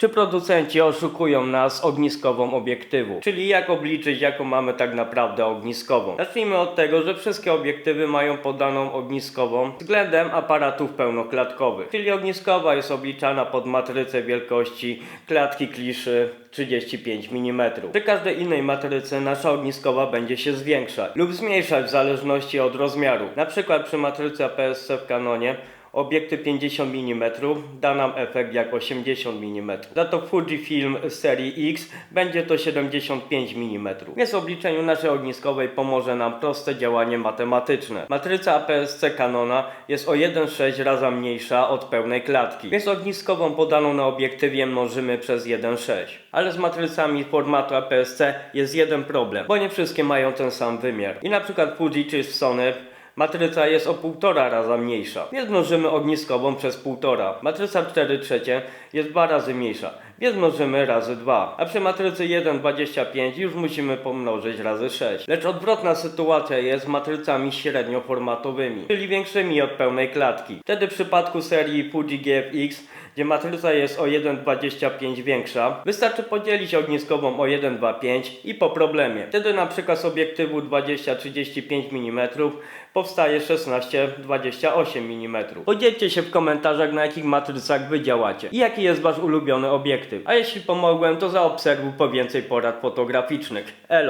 Czy producenci oszukują nas ogniskową obiektywu? Czyli jak obliczyć, jaką mamy tak naprawdę ogniskową? Zacznijmy od tego, że wszystkie obiektywy mają podaną ogniskową względem aparatów pełnoklatkowych. Czyli ogniskowa jest obliczana pod matrycę wielkości klatki kliszy 35 mm. Przy każdej innej matrycy nasza ogniskowa będzie się zwiększać lub zmniejszać w zależności od rozmiaru. Na przykład przy matrycy APS-C w Canonie Obiektyw 50 mm da nam efekt jak 80 mm. Za to Fujifilm serii X będzie to 75 mm. Więc w obliczeniu naszej ogniskowej pomoże nam proste działanie matematyczne. Matryca APS-C Canona jest o 1,6 raza mniejsza od pełnej klatki, więc ogniskową podaną na obiektywie mnożymy przez 1,6. Ale z matrycami formatu APS-C jest jeden problem, bo nie wszystkie mają ten sam wymiar. I na przykład Fuji czy Sony Matryca jest o 1,5 raza mniejsza, więc mnożymy ogniskową przez 1,5. Matryca 4 trzecie jest 2 razy mniejsza, więc mnożymy razy 2. A przy matrycy 1,25 już musimy pomnożyć razy 6. Lecz odwrotna sytuacja jest z matrycami średnioformatowymi, czyli większymi od pełnej klatki. Wtedy w przypadku serii Fuji GFX gdzie matryca jest o 1,25 większa, wystarczy podzielić ogniskową o 1,25 i po problemie. Wtedy na przykład z obiektywu 20-35 mm powstaje 16-28 mm. Podzielcie się w komentarzach na jakich matrycach wy działacie i jaki jest wasz ulubiony obiektyw. A jeśli pomogłem to zaobserwuj po więcej porad fotograficznych. Elo!